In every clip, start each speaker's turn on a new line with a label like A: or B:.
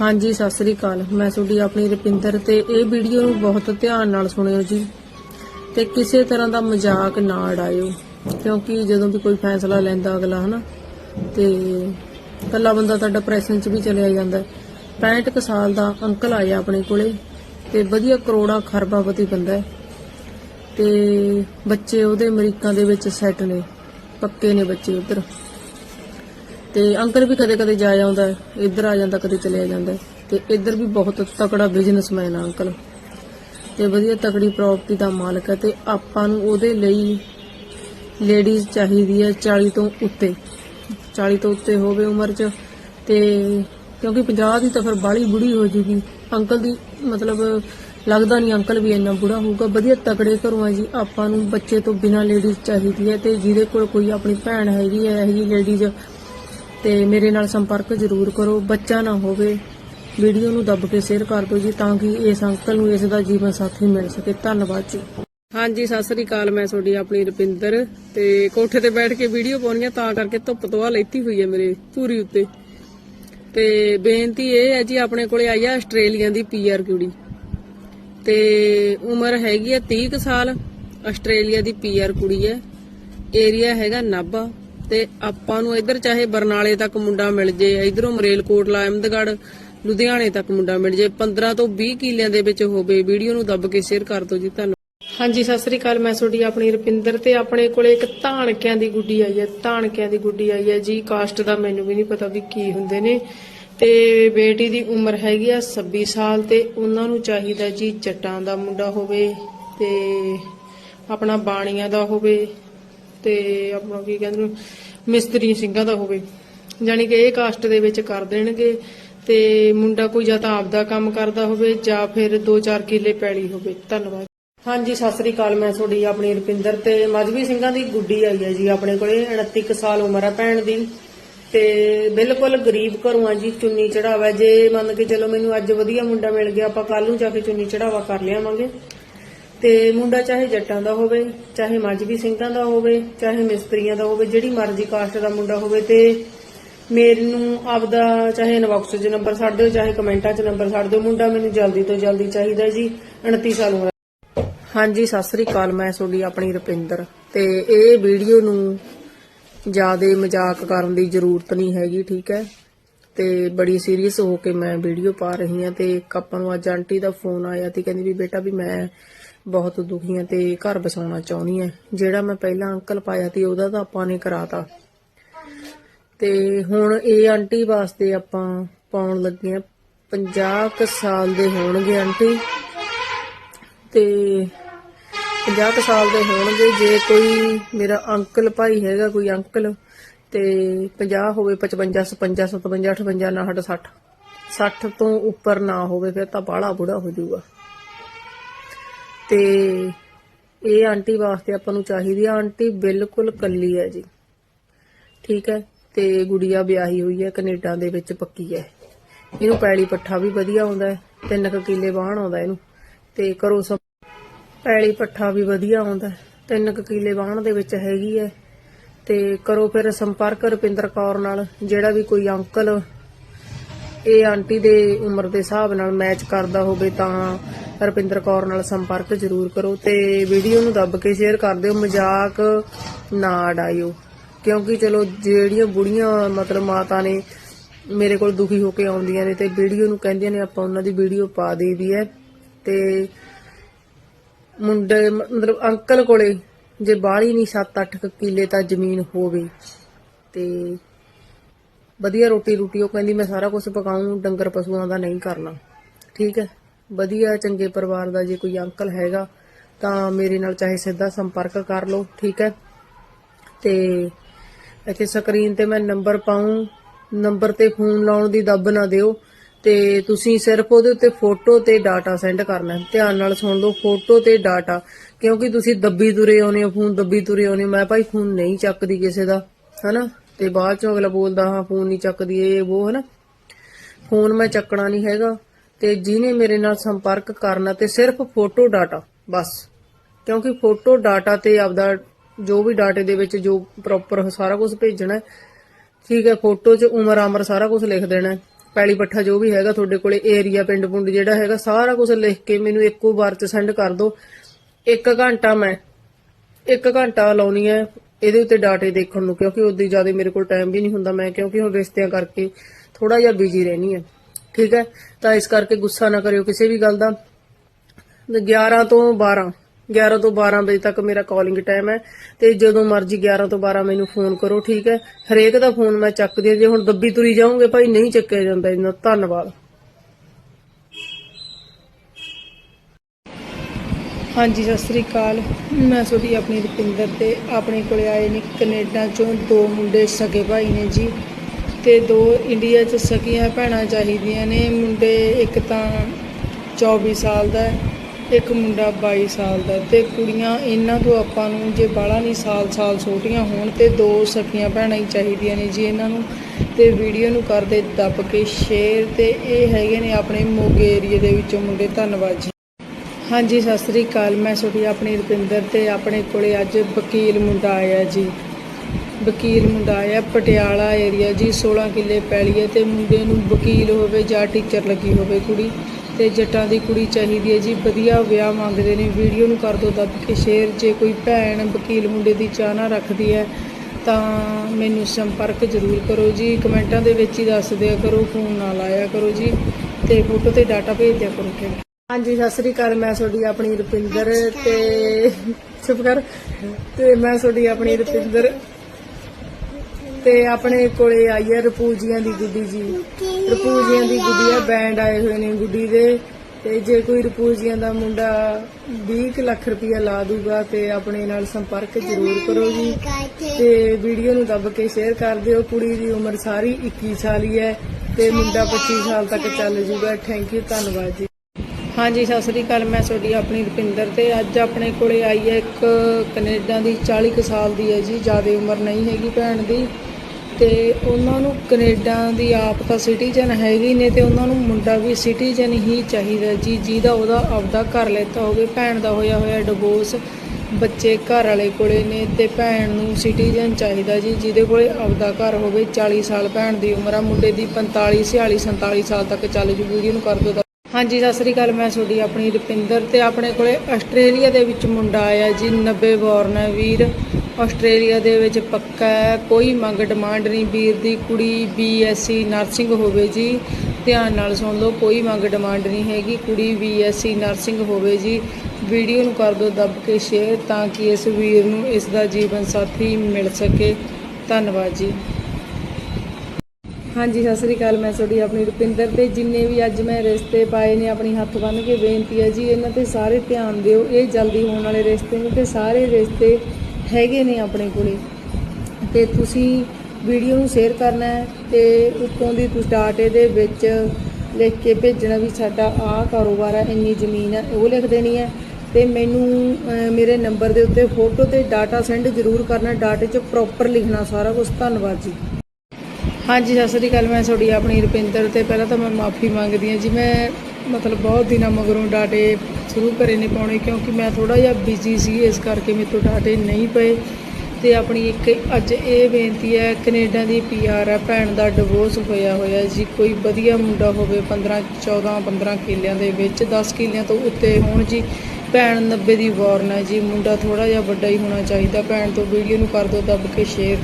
A: ਹਾਂਜੀ, ਸਤਿ ਸ੍ਰੀ ਅਕਾਲ ਮੈਂ ਤੁਹਾਡੀ ਆਪਣੀ ਰੁਪਿੰਦਰ ਤੇ ਇਹ ਵੀਡੀਓ ਨੂੰ ਬਹੁਤ ਧਿਆਨ ਨਾਲ ਸੁਣਿਓ ਜੀ ਤੇ ਕਿਸੇ ਤਰ੍ਹਾਂ ਦਾ ਮਜ਼ਾਕ ਨਾ ਉਡਾਇਓ, ਕਿਉਂਕਿ ਜਦੋਂ ਵੀ ਕੋਈ ਫੈਸਲਾ ਲੈਂਦਾ ਅਗਲਾ, ਹਨਾ, ਤੇ ਕੱਲਾ ਬੰਦਾ ਤਾਂ ਡਿਪਰੈਸ਼ਨ 'ਚ ਵੀ ਚਲਿਆ ਜਾਂਦਾ ਹੈ। 65 ਕੁ ਸਾਲ ਦਾ ਅੰਕਲ ਆਇਆ ਆਪਣੇ ਕੋਲੇ ਤੇ ਵਧੀਆ ਕਰੋੜਾਂ ਖਰਬਾਪਤੀ ਬੰਦਾ ਹੈ ਤੇ ਬੱਚੇ ਉਹਦੇ ਅਮਰੀਕਾ ਦੇ ਵਿੱਚ ਸੈੱਟ ਨੇ, ਪੱਕੇ ਨੇ ਬੱਚੇ ਉਧਰ ਤੇ ਅੰਕਲ ਵੀ ਕਦੇ ਕਦੇ ਜਾ ਆਉਂਦਾ ਹੈ, ਇੱਧਰ ਆ ਜਾਂਦਾ ਕਦੇ ਚਲਿਆ ਜਾਂਦਾ ਹੈ। ਤੇ ਇੱਧਰ ਵੀ ਬਹੁਤ ਤਕੜਾ ਬਿਜ਼ਨਸਮੈਨ ਆ ਅੰਕਲ। ਤੇ ਵਧੀਆ ਤਕੜੀ ਪ੍ਰਾਪਰਟੀ ਦਾ ਮਾਲਕ ਹੈ ਤੇ ਆਪਾਂ ਨੂੰ ਉਹਦੇ ਲਈ ਲੇਡੀਜ਼ ਚਾਹੀਦੀ ਹੈ 40 ਤੋਂ ਉੱਤੇ। 40 ਤੋਂ ਉੱਤੇ ਹੋਵੇ ਉਮਰ 'ਚ ਤੇ ਕਿਉਂਕਿ 50 ਦੀ ਤਾਂ ਫਿਰ ਬਾਲੀ ਬੁੜੀ ਹੋ ਜੂਗੀ। ਅੰਕਲ ਦੀ ਮਤਲਬ ਲੱਗਦਾ ਨਹੀਂ ਅੰਕਲ ਵੀ ਇੰਨਾ ਬੁੜਾ ਹੋਊਗਾ। ਵਧੀਆ ਤਕੜੇ ਘਰੋਂ ਹੈ ਜੀ ਆਪਾਂ ਨੂੰ ਬੱਚੇ ਤੋਂ ਬਿਨਾ ਲੇਡੀਜ਼ ਚਾਹੀਦੀ ਹੈ ਤੇ ਜਿਹਦੇ ਕੋਲ ਕੋਈ ਆਪਣੀ ਭੈਣ ਹੈਗੀ ਹੈ ਇਹੋ ਜਿਹੀ ਲੇਡੀਜ਼ ਤੇ ਮੇਰੇ ਨਾਲ ਸੰਪਰਕ ਜ਼ਰੂਰ ਕਰੋ। ਬੱਚਾ ਨਾ ਹੋਵੇ, ਵੀਡੀਓ ਨੂੰ ਦੱਬ ਕੇ ਸ਼ੇਅਰ ਕਰ ਦਿਓ ਜੀ, ਤਾਂ ਕਿ ਇਸ ਅੰਕਲ ਨੂੰ ਇਸ ਦਾ ਜੀਵਨ ਸਾਥੀ ਮਿਲ ਸਕੇ। ਧੰਨਵਾਦ ਜੀ। ਹਾਂਜੀ, ਸਤਿ ਸ੍ਰੀ ਅਕਾਲ, ਮੈਂ ਤੁਹਾਡੀ ਆਪਣੀ ਰੁਪਿੰਦਰ ਤੇ ਕੋਠੇ ਤੇ ਬੈਠ ਕੇ ਵੀਡੀਓ ਪਾਉਣੀ ਆ ਤਾਂ ਕਰਕੇ ਧੁੱਪ ਤੋਂ ਆ ਲੈਤੀ ਹੋਈ ਹੈ ਮੇਰੇ ਪੂਰੀ ਉੱਤੇ। ਤੇ ਬੇਨਤੀ ਇਹ ਹੈ ਜੀ, ਆਪਣੇ ਕੋਲੇ ਆਈ ਆ ਆਸਟ੍ਰੇਲੀਆ ਦੀ ਪੀਆਰ ਕੁੜੀ। ਤੇ ਉਮਰ ਹੈਗੀ ਹੈ 30 ਕੁ ਸਾਲ, ਆਸਟ੍ਰੇਲੀਆ ਦੀ ਪੀਆਰ ਕੁੜੀ ਹੈ। ਏਰੀਆ ਹੈਗਾ ਨਾਭਾ। ਤੇ ਆਪਾਂ ਨੂੰ ਇੱਧਰ ਚਾਹੇ ਬਰਨਾਲੇ ਤੱਕ ਮੁੰਡਾ ਮਿਲ ਜੇ, ਇਧਰੋਂ ਮਰੇਲਕੋਟਲਾ, ਅਹਿਮਦਗੜ੍ਹ, ਲੁਧਿਆਣੇ ਤੱਕ ਮੁੰਡਾ ਮਿਲ ਜੇ 15 ਤੋਂ 20 ਕਿੱਲਿਆਂ ਦੇ ਵਿੱਚ ਹੋਵੇ, ਵੀਡੀਓ ਨੂੰ ਦੱਬ ਕੇ ਸ਼ੇਅਰ ਕਰ ਦਿਓ ਜੀ, ਧੰਨਵਾਦ। ਹਾਂਜੀ, ਸਤਿ ਸ੍ਰੀ ਅਕਾਲ, ਮੈਂ ਤੁਹਾਡੀ ਆਪਣੀ ਰੁਪਿੰਦਰ ਤੇ ਆਪਣੇ ਕੋਲੇ ਇੱਕ ਧਾਨਕਿਆਂ ਦੀ ਗੁੱਡੀ ਆਈ ਹੈ ਧਾਨਕਿਆਂ ਦੀ ਗੁੱਡੀ ਆਈ ਹੈ ਜੀ, ਕਾਸਟ ਦਾ ਮੈਨੂੰ ਵੀ ਨਹੀਂ ਪਤਾ ਵੀ ਕੀ ਹੁੰਦੇ ਨੇ। ਤੇ ਬੇਟੀ ਦੀ ਉਮਰ ਹੈਗੀ ਆ 26 ਸਾਲ ਤੇ ਉਹਨਾਂ ਨੂੰ ਚਾਹੀਦਾ ਜੀ ਜੱਟਾਂ ਦਾ ਮੁੰਡਾ ਹੋਵੇ ਤੇ ਆਪਣਾ ਬਾਣੀਆਂ ਦਾ ਹੋਵੇ ਤੇ ਆਪਣਾ ਕੀ ਕਹਿੰਦੇ ਨੇ, ਮਿਸਤਰੀ ਸਿੰਘਾਂ ਦਾ ਹੋਵੇ। ਜਾਨੀ ਕਿ ਇਹ ਕਾਸਟ ਦੇ ਵਿੱਚ ਕਰ ਦੇਣਗੇ ਤੇ ਮੁੰਡਾ ਕੋਈ ਜਾਂ ਤਾਂ ਆਪਦਾ ਕੰਮ ਕਰਦਾ ਹੋਵੇ ਜਾਂ ਫਿਰ 2-4 ਕਿੱਲੇ ਪੈਲੀ ਹੋਵੇ। ਧੰਨਵਾਦ। ਹਾਂਜੀ, ਸਤਿ ਸ੍ਰੀ ਅਕਾਲ, ਮੈਂ ਤੁਹਾਡੀ ਆਪਣੀ ਰੁਪਿੰਦਰ ਤੇ ਮਜਬੀ ਸਿੰਘਾਂ ਦੀ ਗੁੱਡੀ ਆਈ ਹੈ ਜੀ ਆਪਣੇ ਕੋਲੇ 29 ਕੁ ਸਾਲ ਉਮਰ ਹੈ ਭੈਣ ਦੀ। ਤੇ ਬਿਲਕੁਲ ਗਰੀਬ ਘਰੋਂ ਆ ਜੀ, ਚੁੰਨੀ ਚੜਾਵਾ ਜੇ ਮੰਨ ਕੇ ਚਲੋ ਮੈਨੂੰ ਅੱਜ ਵਧੀਆ ਮੁੰਡਾ ਮਿਲ ਗਿਆ, ਆਪਾਂ ਕੱਲ ਨੂੰ ਜਾ ਕੇ ਚੁੰਨੀ ਚੜਾਵਾ ਕਰ ਲਿਆਵਾਂਗੇ। ਤੇ ਮੁੰਡਾ ਚਾਹੇ ਜੱਟਾਂ ਦਾ ਹੋਵੇ, ਚਾਹੇ ਮਜਬੀ ਸਿੰਘਾਂ ਦਾ ਹੋਵੇ, ਚਾਹੇ ਮਿਸਤਰੀਆਂ ਦਾ ਹੋਵੇ, ਜਿਹੜੀ ਮਰਜ਼ੀ ਕਾਸਟ ਦਾ ਮੁੰਡਾ ਹੋਵੇ ਤੇ ਮੈਨੂੰ ਆਪਦਾ ਚਾਹੇ ਇਨਬਾਕਸ 'ਚ ਨੰਬਰ ਛੱਡ ਦਿਓ, ਚਾਹੇ ਕਮੈਂਟਾਂ 'ਚ ਨੰਬਰ ਛੱਡ ਦਿਓ, ਮੁੰਡਾ ਮੈਨੂੰ ਜਲਦੀ ਤੋਂ ਜਲਦੀ ਚਾਹੀਦਾ ਜੀ 29 ਸਾਲ ਉਮਰ। ਹਾਂਜੀ, ਸਤਿ ਸ੍ਰੀ ਅਕਾਲ, ਮੈਂ ਤੁਹਾਡੀ ਆਪਣੀ ਰੁਪਿੰਦਰ ਤੇ ਇਹ ਵੀਡੀਓ ਨੂੰ ਜਿਆਦੇ ਮਜ਼ਾਕ ਕਰਨ ਦੀ ਜ਼ਰੂਰਤ ਨਹੀਂ ਹੈਗੀ, ਠੀਕ ਹੈ? ਤੇ ਬੜੀ ਸੀਰੀਅਸ ਹੋ ਕੇ ਮੈਂ ਵੀਡੀਓ ਪਾ ਰਹੀ ਹਾਂ ਤੇ ਇੱਕ ਆਪਾਂ ਨੂੰ ਅੱਜ ਆਂਟੀ ਦਾ ਫੋਨ ਆਇਆ ਤੇ ਕਹਿੰਦੀ ਵੀ ਬੇਟਾ ਵੀ ਮੈਂ ਬਹੁਤ ਦੁਖੀ ਤੇ ਘਰ ਬਸਾਉਣਾ ਚਾਹੁੰਦੀ ਹਾਂ। ਜਿਹੜਾ ਮੈਂ ਪਹਿਲਾਂ ਅੰਕਲ ਪਾਇਆ ਸੀ, ਉਹਦਾ ਤਾਂ ਆਪਾਂ ਨੇ ਕਰਾਤਾ। ਤੇ ਹੁਣ ਇਹ ਆਂਟੀ ਵਾਸਤੇ ਆਪਾਂ ਪਾਉਣ ਲੱਗੇ ਆ 50 ਕੁ ਸਾਲ ਦੇ ਹੋਣਗੇ ਆਂਟੀ। ਤੇ 50 ਕੁ ਸਾਲ ਦੇ ਹੋਣਗੇ। ਜੇ ਕੋਈ ਮੇਰਾ ਅੰਕਲ ਭਾਈ ਹੈਗਾ, ਕੋਈ ਅੰਕਲ, ਤੇ 50 ਹੋਵੇ 55 56 57 58 59 60 60 ਤੋਂ ਉੱਪਰ ਨਾ ਹੋਵੇ, ਫਿਰ ਤਾਂ ਬਾਹਲਾ ਬੁੜਾ ਹੋ ਜਾਊਗਾ। ਤੇ ਇਹ ਆਂਟੀ ਵਾਸਤੇ ਆਪਾਂ ਨੂੰ ਚਾਹੀਦੀ ਆ, ਆਂਟੀ ਬਿਲਕੁਲ ਕੱਲੀ ਹੈ ਜੀ। ਠੀਕ ਹੈ, ਤੇ ਗੁੜੀਆ ਵਿਆਹੀ ਹੋਈ ਹੈ, ਕੈਨੇਡਾ ਦੇ ਵਿੱਚ ਪੱਕੀ ਹੈ। ਇਹਨੂੰ ਪੈਲੀ ਪੱਠਾ ਵੀ ਵਧੀਆ ਆਉਂਦਾ ਤਿੰਨ ਕੁ ਕਿੱਲੇ ਵਾਹਣ ਆਉਂਦਾ ਇਹਨੂੰ। ਤੇ ਕਰੋ ਸਭ ਪੈਲੀ ਪੱਠਾ ਵੀ ਵਧੀਆ ਆਉਂਦਾ ਤਿੰਨ ਕੁ ਕਿੱਲੇ ਵਾਹਣ ਦੇ ਵਿੱਚ ਹੈਗੀ ਹੈ। ਤੇ ਕਰੋ ਫਿਰ ਸੰਪਰਕ ਰੁਪਿੰਦਰ ਕੌਰ ਨਾਲ, ਜਿਹੜਾ ਵੀ ਕੋਈ ਅੰਕਲ, ਇਹ ਆਂਟੀ ਦੇ ਉਮਰ ਦੇ ਹਿਸਾਬ ਨਾਲ ਮੈਚ ਕਰਦਾ ਹੋਵੇ ਤਾਂ ਰੁਪਿੰਦਰ ਕੌਰ ਨਾਲ ਸੰਪਰਕ ਜ਼ਰੂਰ ਕਰੋ ਤੇ ਵੀਡੀਓ ਨੂੰ ਦੱਬ ਕੇ ਸ਼ੇਅਰ ਕਰ ਦਿਓ, ਮਜ਼ਾਕ ਨਾ ਡਾਇਓ ਕਿਉਂਕਿ ਚਲੋ ਜਿਹੜੀਆਂ ਬੁੜੀਆਂ ਮਤਲਬ ਮਾਤਾ ਨੇ ਮੇਰੇ ਕੋਲ ਦੁਖੀ ਹੋ ਕੇ ਆਉਂਦੀਆਂ ਨੇ ਤੇ ਵੀਡੀਓ ਨੂੰ ਕਹਿੰਦੀਆਂ ਨੇ, ਆਪਾਂ ਉਹਨਾਂ ਦੀ ਵੀਡੀਓ ਪਾ ਦੇਈਦੀ ਹੈ। ਤੇ ਮੁੰਡੇ ਮਤਲਬ ਅੰਕਲ ਕੋਲੇ ਜੇ ਬਾਹਲੀ ਨਹੀਂ 7-8 ਕਿੱਲੇ ਤਾਂ ਜ਼ਮੀਨ ਹੋਵੇ। ਤੇ ਵਧੀਆ ਰੋਟੀ ਰੂਟੀ ਉਹ ਕਹਿੰਦੀ, ਮੈਂ ਸਾਰਾ ਕੁਝ ਪਕਾਉਂ ਡੰਗਰ ਪਸ਼ੂਆਂ ਦਾ ਨਹੀਂ ਕਰਨਾ। ਠੀਕ ਹੈ? ਵਧੀਆ ਚੰਗੇ ਪਰਿਵਾਰ ਦਾ ਜੇ ਕੋਈ ਅੰਕਲ ਹੈਗਾ, ਤਾਂ ਮੇਰੇ ਨਾਲ ਚਾਹੇ ਸਿੱਧਾ ਸੰਪਰਕ ਕਰ ਲਓ, ਠੀਕ ਹੈ? ਤੇ ਇੱਥੇ ਸਕਰੀਨ ਤੇ ਮੈਂ ਨੰਬਰ ਪਾਉਂ ਨੰਬਰ ਤੇ ਫੋਨ ਲਾਉਣ ਦੀ ਦੱਬ ਨਾ ਦਿਓ, ਤੇ ਤੁਸੀਂ ਸਿਰਫ ਉਹਦੇ ਉੱਤੇ ਫੋਟੋ ਤੇ ਡਾਟਾ ਸੈਂਡ ਕਰਨਾ ਹੈ। ਧਿਆਨ ਨਾਲ ਸੁਣ ਲਓ, ਫੋਟੋ ਤੇ ਡਾਟਾ, ਕਿਉਂਕਿ ਤੁਸੀਂ ਦੱਬੀ ਤੁਰੇ ਆਉਨੇ ਹੋ, ਫੋਨ ਦੱਬੀ ਤੁਰੇ ਆਉਨੇ ਹੋ। ਮੈਂ ਭਾਈ ਫੋਨ ਨਹੀਂ ਚੱਕਦੀ ਕਿਸੇ ਦਾ, ਹਨਾ? ਤੇ ਬਾਅਦ ਚੋਂ ਅਗਲਾ ਬੋਲਦਾ, ਹਾਂ, ਫੋਨ ਨਹੀਂ ਚੱਕਦੀ, ਇਹ, ਉਹ, ਹਨਾ? ਫੋਨ ਮੈਂ ਚੱਕਣਾ ਨਹੀਂ ਹੈਗਾ। ਤੇ ਜਿਹਨੇ ਮੇਰੇ ਨਾਲ ਸੰਪਰਕ ਕਰਨਾ ਤੇ ਸਿਰਫ ਫੋਟੋ ਡਾਟਾ ਬਸ ਕਿਉਂਕਿ ਫੋਟੋ ਡਾਟਾ ਤੇ ਆਪਦਾ ਜੋ ਵੀ ਡਾਟੇ ਦੇ ਵਿੱਚ ਜੋ ਪ੍ਰੋਪਰ ਸਾਰਾ ਕੁਝ ਭੇਜਣਾ ਹੈ। ਠੀਕ ਹੈ ਫੋਟੋ 'ਚ ਉਮਰ ਆਮਰ ਸਾਰਾ ਕੁਝ ਲਿਖ ਦੇਣਾ, ਪੈਲੀ ਪੱਠਾ ਜੋ ਵੀ ਹੈਗਾ ਤੁਹਾਡੇ ਕੋਲੇ ਏਰੀਆ ਪਿੰਡ ਪੁੰਡ ਜਿਹੜਾ ਹੈਗਾ, ਸਾਰਾ ਕੁਝ ਲਿਖ ਕੇ ਮੈਨੂੰ ਇੱਕੋ ਵਾਰ ਚ ਸੈਂਡ ਕਰ ਦਿਓ ਇੱਕ ਘੰਟਾ ਮੈਂ, ਇੱਕ ਘੰਟਾ ਲਾਉਣੀ ਹੈ ਇਹਦੇ ਉੱਤੇ ਡਾਟੇ ਦੇਖਣ ਨੂੰ, ਕਿਉਂਕਿ ਉਦੋਂ ਜ਼ਿਆਦਾ ਮੇਰੇ ਕੋਲ ਟਾਈਮ ਵੀ ਨਹੀਂ ਹੁੰਦਾ ਮੈਂ, ਕਿਉਂਕਿ ਹੁਣ ਰਿਸ਼ਤਿਆਂ ਕਰਕੇ ਥੋੜਾ ਜਿਹਾ ਬਿਜ਼ੀ ਰਹਿਣੀ ਹੈ ਠੀਕ ਹੈ? ਤਾਂ ਇਸ ਕਰਕੇ ਗੁੱਸਾ ਨਾ ਕਰਿਓ ਕਿਸੇ ਵੀ ਗੱਲ ਦਾ। ਤੇ 11 ਤੋਂ 12 11 ਤੋਂ 12 ਵਜੇ ਤੱਕ ਮੇਰਾ ਕਾਲਿੰਗ ਟਾਈਮ ਹੈ। ਤੇ ਜਦੋਂ ਮਰਜ਼ੀ 11 ਤੋਂ 12 ਮੈਨੂੰ ਫੋਨ ਕਰੋ, ਠੀਕ ਹੈ? ਹਰੇਕ ਦਾ ਫੋਨ ਮੈਂ ਚੱਕਦੀ ਹਾਂ। ਜੇ ਹੁਣ ਦੱਬੀ ਤੁਰੀ ਜਾਓਗੇ ਭਾਈ, ਨਹੀਂ ਚੱਕਿਆ ਜਾਂਦਾ ਇਹਨਾਂ ਧੰਨਵਾਦ। ਹਾਂਜੀ, ਸਤਿ ਸ੍ਰੀ ਅਕਾਲ। ਮੈਂ ਤੁਹਾਡੀ ਆਪਣੀ ਰੁਪਿੰਦਰ ਤੇ ਆਪਣੇ ਕੋਲੇ ਆਏ ਨੇ ਕੈਨੇਡਾ ਚੋਂ ਦੋ ਮੁੰਡੇ ਸਕੇ ਭਾਈ ਨੇ ਜੀ। ਤੇ ਦੋ ਇੰਡੀਆ ਚ ਸਕੀਆਂ ਭੈਣਾਂ ਚਾਹੀਦੀਆਂ ਨੇ। ਮੁੰਡੇ ਇੱਕ ਤਾਂ 24 ਸਾਲ ਦਾ ਇੱਕ ਮੁੰਡਾ 22 ਸਾਲ ਦਾ ਤੇ ਕੁੜੀਆਂ ਇਹਨਾਂ ਤੋਂ ਆਪਾਂ ਨੂੰ ਜੇ ਬਾਹਲਾ ਨਹੀਂ ਸਾਲ-ਸਾਲ ਛੋਟੀਆਂ ਹੋਣ ਤੇ ਦੋ ਸਕੀਆਂ ਭੈਣਾਂ ਹੀ ਚਾਹੀਦੀਆਂ ਨੇ ਜੀ ਇਹਨਾਂ ਨੂੰ। ਤੇ ਵੀਡੀਓ ਨੂੰ ਕਰਦੇ ਦੱਬ ਕੇ ਸ਼ੇਅਰ ਤੇ ਇਹ ਹੈਗੇ ਨੇ ਆਪਣੇ ਮੋਗੇ ਏਰੀਏ ਦੇ ਵਿੱਚੋਂ ਮੁੰਡੇ, ਧੰਨਵਾਦ ਜੀ। ਹਾਂਜੀ, ਸਤਿ ਸ੍ਰੀ ਅਕਾਲ। ਮੈਂ ਤੁਹਾਡੀ ਆਪਣੀ ਰੁਪਿੰਦਰ ਤੇ ਆਪਣੇ ਕੋਲੇ ਅੱਜ ਵਕੀਲ ਮੁੰਡਾ ਆਇਆ ਜੀ। ਵਕੀਲ ਮੁੰਡਾ ਆਇਆ ਪਟਿਆਲਾ ਏਰੀਆ ਜੀ 16 ਕਿੱਲੇ ਪੈਲੀ ਹੈ ਤੇ ਮੁੰਡੇ ਨੂੰ ਵਕੀਲ ਹੋਵੇ ਜਾਂ ਟੀਚਰ ਲੱਗੀ ਹੋਵੇ ਕੁੜੀ ਤੇ ਜੱਟਾਂ ਦੀ ਕੁੜੀ ਚਾਹੀਦੀ ਹੈ ਜੀ ਵਧੀਆ ਵਿਆਹ ਮੰਗਦੇ ਨੇ ਵੀਡੀਓ ਨੂੰ ਕਰ ਦਿਓ ਦੱਬ ਕੇ ਸ਼ੇਅਰ ਜੇ ਕੋਈ ਭੈਣ ਵਕੀਲ ਮੁੰਡੇ ਦੀ ਚਾਹਨਾ ਰੱਖਦੀ ਹੈ ਤਾਂ ਮੈਨੂੰ ਸੰਪਰਕ ਜ਼ਰੂਰ ਕਰੋ ਜੀ ਕਮੈਂਟਾਂ ਦੇ ਵਿੱਚ ਹੀ ਦੱਸ ਦਿਆ ਕਰੋ ਫੋਨ ਨਾ ਲਾਇਆ ਕਰੋ ਜੀ ਤੇ ਫੋਟੋ ਤੇ ਡਾਟਾ ਭੇਜ ਦਿਆ ਕਰੋ ਹੈ ਹਾਂਜੀ ਸਤਿ ਸ੍ਰੀ ਅਕਾਲ ਮੈਂ ਤੁਹਾਡੀ ਆਪਣੀ ਰੁਪਿੰਦਰ ਤੇ ਚੁੱਪ ਕਰ ਤੇ ਮੈਂ ਤੁਹਾਡੀ ਆਪਣੀ ਰੁਪਿੰਦਰ ਤੇ ਆਪਣੇ ਕੋਲੇ ਆਈ ਹੈ ਰਪੂਜੀਆਂ ਦੀ ਗੁੱਡੀ ਜੀ। ਰਪੂਜੀਆਂ ਦੀ ਗੁੱਡੀ ਹੈ ਬੈਂਡ ਆਏ ਹੋਏ ਨੇ ਗੁੱਡੀ ਦੇ। ਤੇ ਜੇ ਕੋਈ ਰਪੂਜੀਆਂ ਦਾ ਮੁੰਡਾ 20 ਕੁ ਲੱਖ ਰੁਪਇਆ ਲਾ ਦੂਗਾ ਤੇ ਆਪਣੇ ਨਾਲ ਸੰਪਰਕ ਜ਼ਰੂਰ ਕਰੋ ਜੀ ਤੇ ਵੀਡੀਓ ਨੂੰ ਦੱਬ ਕੇ ਸ਼ੇਅਰ ਕਰ ਦਿਓ। ਕੁੜੀ ਦੀ ਉਮਰ ਸਾਰੀ 21 ਸਾਲ ਹੀ ਹੈ ਤੇ ਮੁੰਡਾ 25 ਸਾਲ ਤੱਕ ਚੱਲ ਜੂਗਾ। ਥੈਂਕ ਯੂ ਧੰਨਵਾਦ ਜੀ। ਹਾਂਜੀ, ਸਤਿ ਸ੍ਰੀ ਅਕਾਲ। ਮੈਂ ਤੁਹਾਡੀ ਆਪਣੀ ਰੁਪਿੰਦਰ ਤੇ ਅੱਜ ਆਪਣੇ ਕੋਲੇ ਆਈ ਹੈ ਇੱਕ ਕੈਨੇਡਾ ਦੀ 40 ਕੁ ਸਾਲ ਦੀ ਹੈ ਜੀ। ਜ਼ਿਆਦਾ ਉਮਰ ਨਹੀਂ ਹੈਗੀ ਭੈਣ ਦੀ। ਤੇ ਉਹਨਾਂ ਨੂੰ ਕੈਨੇਡਾ ਦੀ ਆਪ ਤਾਂ ਸਿਟੀਜ਼ਨ ਹੈਗੀ ਨੇ ਤੇ ਉਹਨਾਂ ਨੂੰ ਮੁੰਡਾ ਵੀ ਸਿਟੀਜ਼ਨ ਹੀ ਚਾਹੀਦਾ ਜੀ, ਜਿਹਦਾ ਉਹਦਾ ਆਪਦਾ ਘਰ ਲੈਤਾ ਹੋਵੇ, ਭੈਣ ਦਾ ਹੋਇਆ ਹੋਇਆ ਡਿਵੋਰਸ ਬੱਚੇ ਘਰ ਵਾਲੇ ਕੋਲੇ ਨੇ ਤੇ ਭੈਣ ਨੂੰ ਸਿਟੀਜ਼ਨ ਚਾਹੀਦਾ ਜੀ, ਜਿਹਦੇ ਕੋਲੇ ਆਪਦਾ ਘਰ ਹੋਵੇ 40 ਸਾਲ ਭੈਣ ਦੀ ਉਮਰ ਆ, ਮੁੰਡੇ ਦੀ 45 46 47 ਸਾਲ ਤੱਕ ਚੱਲ ਜੂ ਵੀਡੀਓ ਨੂੰ ਕਰ ਦਿਓ ਤਾਂ ਹਾਂਜੀ, ਸਤਿ ਸ੍ਰੀ ਅਕਾਲ, ਮੈਂ ਤੁਹਾਡੀ ਆਪਣੀ ਰੁਪਿੰਦਰ ਤੇ ਆਪਣੇ ਕੋਲੇ ਆਸਟ੍ਰੇਲੀਆ ਦੇ ਵਿੱਚ ਮੁੰਡਾ ਆਇਆ ਜੀ 90 ਬੋਰਨ ਹੈ ਵੀਰ। ਆਸਟ੍ਰੇਲੀਆ ਦੇ ਵਿੱਚ ਪੱਕਾ ਹੈ, ਕੋਈ ਮੰਗ ਡਿਮਾਂਡ ਨਹੀਂ ਵੀਰ ਦੀ, ਕੁੜੀ ਬੀਐਸਸੀ ਨਰਸਿੰਗ ਹੋਵੇ ਜੀ। ਧਿਆਨ ਨਾਲ ਸੁਣ ਲਓ, ਕੋਈ ਮੰਗ ਡਿਮਾਂਡ ਨਹੀਂ ਹੈਗੀ, ਕੁੜੀ ਬੀਐਸਸੀ ਨਰਸਿੰਗ ਹੋਵੇ ਜੀ। ਵੀਡੀਓ ਨੂੰ ਕਰ ਦਿਓ ਦੱਬ ਕੇ ਸ਼ੇਅਰ ਤਾਂ ਕਿ ਇਸ ਵੀਰ ਨੂੰ ਇਸ ਦਾ ਜੀਵਨ ਸਾਥੀ ਮਿਲ ਸਕੇ। ਧੰਨਵਾਦ ਜੀ। ਹਾਂਜੀ, ਸਤਿ ਸ੍ਰੀ ਅਕਾਲ। ਮੈਂ ਤੁਹਾਡੀ ਆਪਣੀ ਰੁਪਿੰਦਰ ਤੇ ਜਿੰਨੇ ਵੀ ਅੱਜ ਮੈਂ ਰਿਸ਼ਤੇ ਪਾਏ ਨੇ, ਆਪਣੀ ਹੱਥ ਬੰਨ੍ਹ ਕੇ ਬੇਨਤੀ ਹੈ ਜੀ, ਇਹਨਾਂ ਤੇ ਸਾਰੇ ਧਿਆਨ ਦਿਓ। ਇਹ ਜਲਦੀ ਹੋਣ ਵਾਲੇ ਰਿਸ਼ਤੇ ਨੇ ਤੇ ਸਾਰੇ ਰਿਸ਼ਤੇ ਹੈਗੇ ਨੇ ਆਪਣੇ ਕੋਲੇ। ਤੇ ਤੁਸੀਂ ਵੀਡੀਓ ਨੂੰ ਸ਼ੇਅਰ ਕਰਨਾ ਹੈ ਤੇ ਉੱਤੋਂ ਦੀ ਤੁਸੀਂ ਡਾਟੇ ਦੇ ਵਿੱਚ ਲਿਖ ਕੇ ਭੇਜਣਾ ਵੀ ਸਾਡਾ ਆਹ ਕਾਰੋਬਾਰ ਹੈ, ਇੰਨੀ ਜ਼ਮੀਨ ਹੈ, ਉਹ ਲਿਖ ਦੇਣੀ ਹੈ। ਤੇ ਮੈਨੂੰ ਮੇਰੇ ਨੰਬਰ ਦੇ ਉੱਤੇ ਫੋਟੋ ਤੇ ਡਾਟਾ ਸੈਂਡ ਜ਼ਰੂਰ ਕਰਨਾ ਡਾਟੇ 'ਚ ਪ੍ਰੋਪਰ ਲਿਖਣਾ ਸਾਰਾ ਕੁਝ ਧੰਨਵਾਦ ਜੀ। ਹਾਂਜੀ, ਸਤਿ ਸ੍ਰੀ ਅਕਾਲ। ਮੈਂ ਤੁਹਾਡੀ ਆਪਣੀ ਰੁਪਿੰਦਰ ਤੇ ਪਹਿਲਾਂ ਤਾਂ ਮੈਂ ਮਾਫੀ ਮੰਗਦੀ ਹਾਂ ਜੀ। ਮੈਂ ਮਤਲਬ ਬਹੁਤ ਦਿਨਾਂ ਮਗਰੋਂ ਡਾਟੇ ਸ਼ੁਰੂ ਕਰੇ ਨੇ ਪਾਉਣੇ ਕਿਉਂਕਿ ਮੈਂ ਥੋੜਾ ਜਿਹਾ ਬਿਜ਼ੀ ਸੀ, ਇਸ ਕਰਕੇ ਮੇਰੇ ਤੋਂ ਡਾਟੇ ਨਹੀਂ ਪਏ। ਤੇ ਆਪਣੀ ਇੱਕ ਅੱਜ ਇਹ ਬੇਨਤੀ ਹੈ, ਕੈਨੇਡਾ ਦੀ ਪੀਆਰ ਹੈ, ਭੈਣ ਦਾ ਡਿਵੋਰਸ ਹੋਇਆ ਹੋਇਆ ਜੀ। ਕੋਈ ਵਧੀਆ ਮੁੰਡਾ ਹੋਵੇ 15 14 15 ਕਿੱਲਿਆਂ ਦੇ ਵਿੱਚ 10 ਕਿੱਲਿਆਂ ਤੋਂ ਉੱਤੇ ਹੋਣ ਜੀ। ਭੈਣ 90 ਦੀ ਵਾਰਨ ਹੈ ਜੀ। ਮੁੰਡਾ ਥੋੜਾ ਜਿਹਾ ਵੱਡਾ ਹੀ ਹੋਣਾ ਚਾਹੀਦਾ। ਭੈਣ ਤੋਂ ਵੀਡੀਓ ਨੂੰ ਕਰ ਦਿਓ, ਦੱਬ ਕੇ ਸ਼ੇਅਰ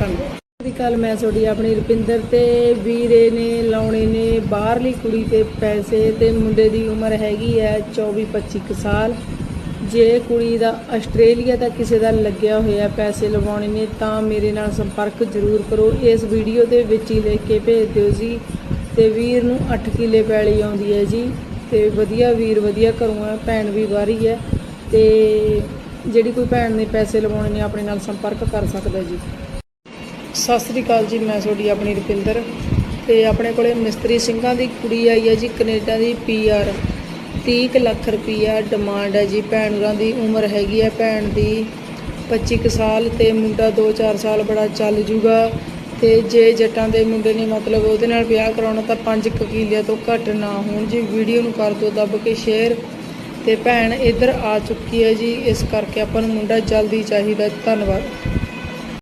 A: ਧੰਨਵਾਦ ਸਤਿ ਸ਼੍ਰੀ ਮੈਂ ਤੁਹਾਡੀ ਆਪਣੀ ਰੁਪਿੰਦਰ ਤੇ ਵੀਰੇ ਨੇ, ਲਾਉਣੇ ਨੇ ਬਾਹਰਲੀ ਕੁੜੀ ਤੇ ਪੈਸੇ ਤੇ ਮੁੰਡੇ ਦੀ ਉਮਰ ਹੈਗੀ ਹੈ 24 25 ਕੁ ਸਾਲ। ਜੇ ਕੁੜੀ ਦਾ ਆਸਟ੍ਰੇਲੀਆ ਦਾ ਕਿਸੇ ਦਾ ਲੱਗਿਆ ਹੋਇਆ ਪੈਸੇ ਲਵਾਉਣੇ ਨੇ, ਤਾਂ ਮੇਰੇ ਨਾਲ ਸੰਪਰਕ ਜ਼ਰੂਰ ਕਰੋ। ਇਸ ਵੀਡੀਓ ਦੇ ਵਿੱਚ ਹੀ ਲਿਖ ਕੇ ਭੇਜ ਦਿਓ ਜੀ। ਤੇ ਵੀਰ ਨੂੰ 8 ਕਿੱਲੇ ਪੈਲੀ ਆਉਂਦੀ ਹੈ ਜੀ। ਤੇ ਵਧੀਆ ਵੀਰ ਵਧੀਆ ਘਰੋਂ ਹੈ ਭੈਣ ਵੀ ਬਾਹਰੀ ਹੈ। ਤੇ ਜਿਹੜੀ ਕੋਈ ਭੈਣ ਨੇ ਪੈਸੇ ਲਵਾਉਣੇ ਨੇ, ਆਪਣੇ ਨਾਲ ਸੰਪਰਕ ਕਰ ਸਕਦਾ ਜੀ। ਸਤਿ ਸ੍ਰੀ ਅਕਾਲ ਜੀ, ਮੈਂ ਤੁਹਾਡੀ ਆਪਣੀ ਰੁਪਿੰਦਰ ਤੇ ਆਪਣੇ ਕੋਲੇ ਮਿਸਤਰੀ ਸਿੰਘਾਂ ਦੀ ਕੁੜੀ ਆਈ ਹੈ ਜੀ, ਕੈਨੇਡਾ ਦੀ ਪੀਆਰ 30 ਕੁ ਲੱਖ ਰੁਪਈਆ ਡਿਮਾਂਡ ਹੈ ਜੀ, ਭੈਣ ਹੋਰਾਂ ਦੀ ਉਮਰ ਹੈਗੀ ਹੈ, ਭੈਣ ਦੀ 25 ਕੁ ਸਾਲ ਤੇ ਮੁੰਡਾ 2-4 ਸਾਲ ਬੜਾ ਚੱਲ ਜੂਗਾ ਤੇ ਜੇ ਜੱਟਾਂ ਦੇ ਮੁੰਡੇ ਨੇ ਮਤਲਬ ਉਹਦੇ ਨਾਲ ਵਿਆਹ ਕਰਾਉਣਾ ਤਾਂ 5 ਕਿੱਲਿਆਂ ਤੋਂ ਘੱਟ ਨਾ ਹੋਣ ਜੀ, ਵੀਡੀਓ ਨੂੰ ਕਰ ਦਿਓ ਦੱਬ ਕੇ ਸ਼ੇਅਰ ਤੇ ਭੈਣ ਇੱਧਰ ਆ ਚੁੱਕੀ ਹੈ ਜੀ, ਇਸ ਕਰਕੇ ਆਪਾਂ ਨੂੰ ਮੁੰਡਾ ਜਲਦੀ ਚਾਹੀਦਾ, ਧੰਨਵਾਦ।